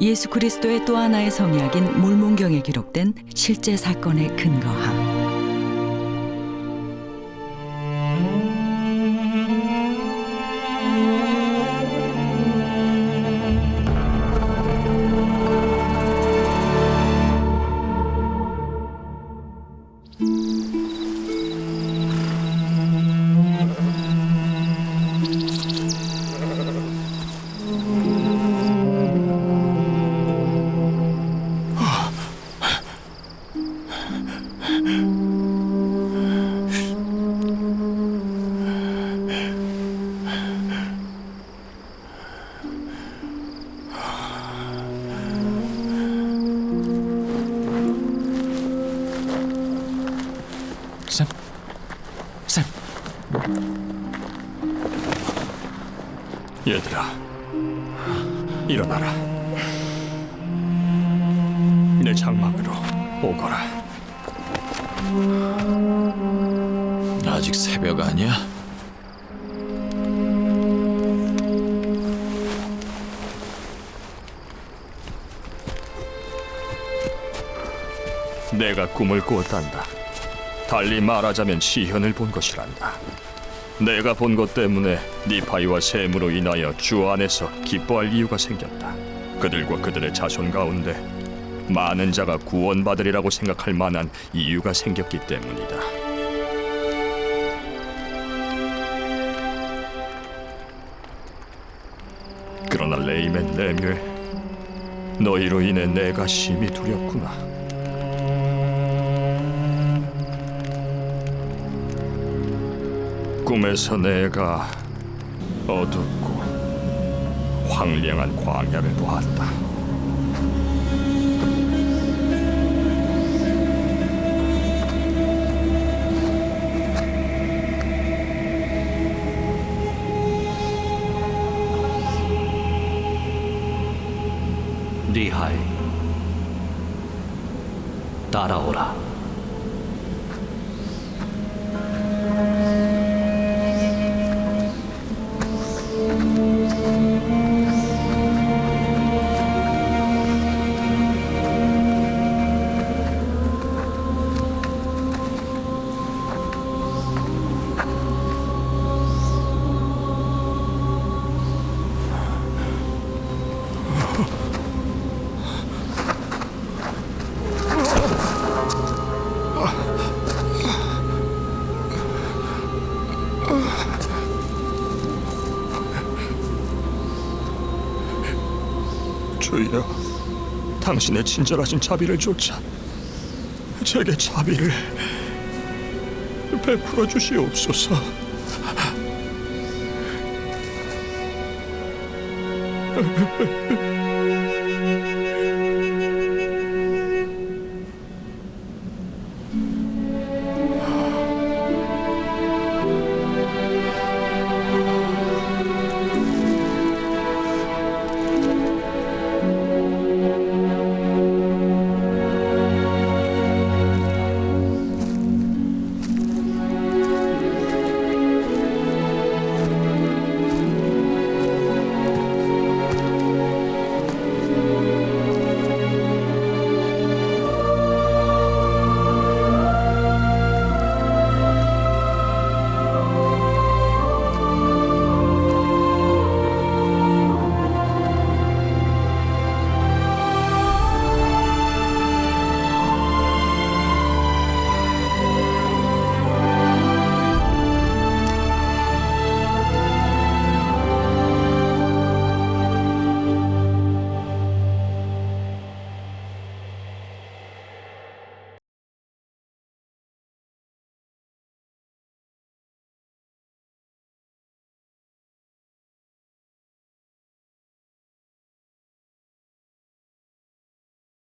예수 그리스도의 또 하나의 성약인 몰몬경에 기록된 실제 사건의 근거함. 쌤, 쌤, 얘들아, 일어나라. 내 장막으로 오거라. 아직 새벽 아니야? 내가 꿈을 꾸었단다. 달리 말하자면 시현을 본 것이란다. 내가 본 것 때문에 니파이와 셈으로 인하여 주 안에서 기뻐할 이유가 생겼다. 그들과 그들의 자손 가운데 많은 자가 구원받으리라고 생각할 만한 이유가 생겼기 때문이다. 그러나 레이멘 레뮤엘, 너희로 인해 내가 심히 두렵구나. 꿈에서 내가 어둡고 황량한 광야를 보았다. 리하이 따라 주여, 당신의 친절하신 자비를 쫓아 제게 자비를 베풀어 주시옵소서.